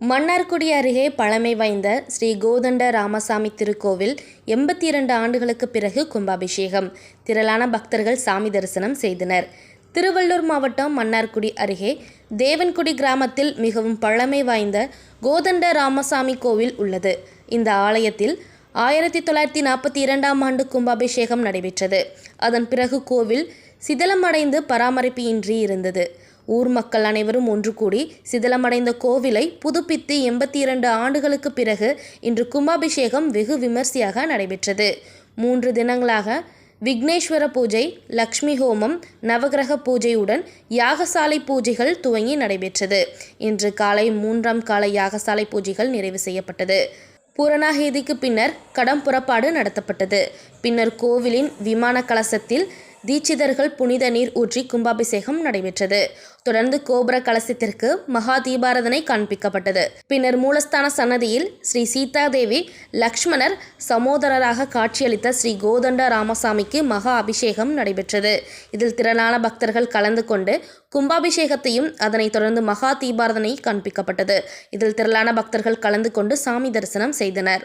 மன்னார்குடி அருகே பழமை வாய்ந்த ஸ்ரீ கோதண்ட ராமசாமி திருக்கோவில் எண்பத்தி இரண்டு ஆண்டுகளுக்கு பிறகு கும்பாபிஷேகம். திரளான பக்தர்கள் சாமி தரிசனம் செய்தனர். திருவள்ளூர் மாவட்டம் மன்னார்குடி அருகே தேவன்குடி கிராமத்தில் மிகவும் பழமை வாய்ந்த கோதண்ட ராமசாமி கோவில் உள்ளது. இந்த ஆலயத்தில் ஆயிரத்தி தொள்ளாயிரத்தி நாற்பத்தி இரண்டாம் ஆண்டு கும்பாபிஷேகம் நடைபெற்றது. அதன் பிறகு கோவில் சிதிலமடைந்து பராமரிப்பு இன்றி இருந்தது. ஊர் மக்கள் அனைவரும் ஒன்று கூடி சிதிலமடைந்த கோவிலை புதுப்பித்து எண்பத்தி இரண்டு ஆண்டுகளுக்கு பிறகு இன்று கும்பாபிஷேகம் வெகு விமர்சையாக நடைபெற்றது. மூன்று தினங்களாக விக்னேஸ்வர பூஜை லக்ஷ்மி ஹோமம் நவகிரக பூஜையுடன் யாகசாலை பூஜைகள் துவங்கி நடைபெற்றது. இன்று காலை மூன்றாம் கால யாகசாலை பூஜைகள் நிறைவு செய்யப்பட்டது. பூரணாகேதிக்கு பின்னர் கடம் புறப்பாடு நடத்தப்பட்டது. பின்னர் கோவிலின் விமான கலசத்தில் தீட்சிதர்கள் புனித நீர் ஊற்றி கும்பாபிஷேகம் நடைபெற்றது. தொடர்ந்து கோபுர கலசத்திற்கு மகா தீபாரதனை காண்பிக்கப்பட்டது. பின்னர் மூலஸ்தான சன்னதியில் ஸ்ரீ சீதாதேவி லக்ஷ்மணர் சமோதரராக காட்சியளித்த ஸ்ரீ கோதண்ட ராமசாமிக்கு மகா அபிஷேகம் நடைபெற்றது. இதில் திரளான பக்தர்கள் கலந்து கொண்டு கும்பாபிஷேகத்தையும் அதனைத் தொடர்ந்து மகா தீபாரதனை காண்பிக்கப்பட்டது. இதில் திரளான பக்தர்கள் கலந்து கொண்டு சாமி தரிசனம் செய்தனர்.